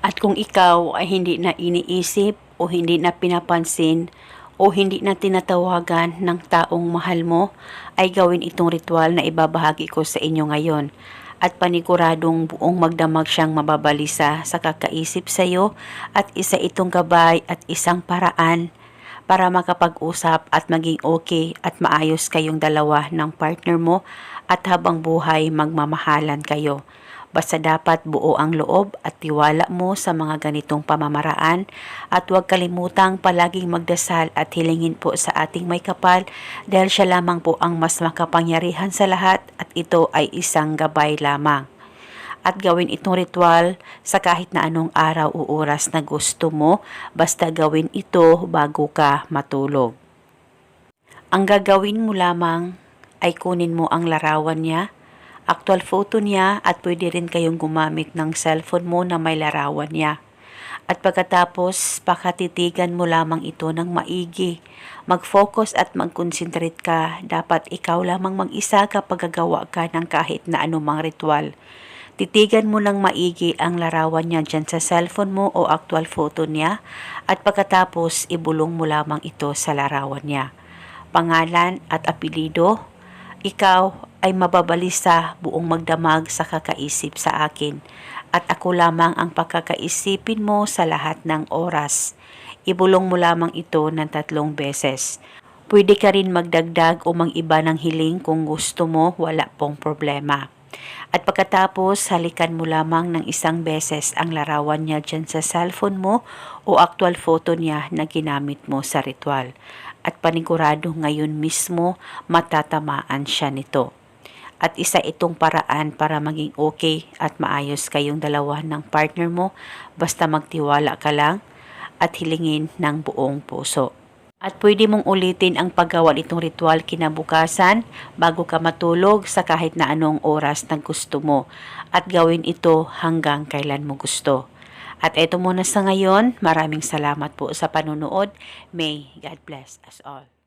At kung ikaw ay hindi na iniisip o hindi na pinapansin o hindi na tinatawagan ng taong mahal mo, ay gawin itong ritual na ibabahagi ko sa inyo ngayon. At paniguradong buong magdamag siyang mababalisa sa kakaisip sa iyo at isa itong gabay at isang paraan para makapag-usap at maging okay at maayos kayong dalawa ng partner mo at habang buhay magmamahalan kayo. Basta dapat buo ang loob at tiwala mo sa mga ganitong pamamaraan. At huwag kalimutang palaging magdasal at hilingin po sa ating may kapal dahil siya lamang po ang mas makapangyarihan sa lahat at ito ay isang gabay lamang. At gawin itong ritual sa kahit na anong araw o oras na gusto mo, basta gawin ito bago ka matulog. Ang gagawin mo lamang ay kunin mo ang larawan niya, actual photo niya at pwede rin kayong gumamit ng cellphone mo na may larawan niya. At pagkatapos, pakatitigan mo lamang ito ng maigi. Mag-focus at mag-concentrate ka. Dapat ikaw lamang mag-isa kapag gagawa ka ng kahit na anumang ritual. Titigan mo ng maigi ang larawan niya dyan sa cellphone mo o actual photo niya at pagkatapos ibulong mo lamang ito sa larawan niya. Pangalan at apelido, ikaw ay mababalisa buong magdamag sa kakaisip sa akin at ako lamang ang pagkakaisipin mo sa lahat ng oras. Ibulong mo lamang ito ng tatlong beses. Pwede ka rin magdagdag o mang-iba ng hiling kung gusto mo, wala pong problema. At pagkatapos, halikan mo lamang ng isang beses ang larawan niya dyan sa cellphone mo o actual photo niya na ginamit mo sa ritual. At panigurado ngayon mismo matatamaan siya nito. At isa itong paraan para maging okay at maayos kayong dalawa ng partner mo basta magtiwala ka lang at hilingin ng buong puso. At pwede mong ulitin ang paggawa nitong ritual kinabukasan bago ka matulog sa kahit na anong oras na gusto mo at gawin ito hanggang kailan mo gusto. At eto muna sa ngayon, maraming salamat po sa panunood. May God bless us all.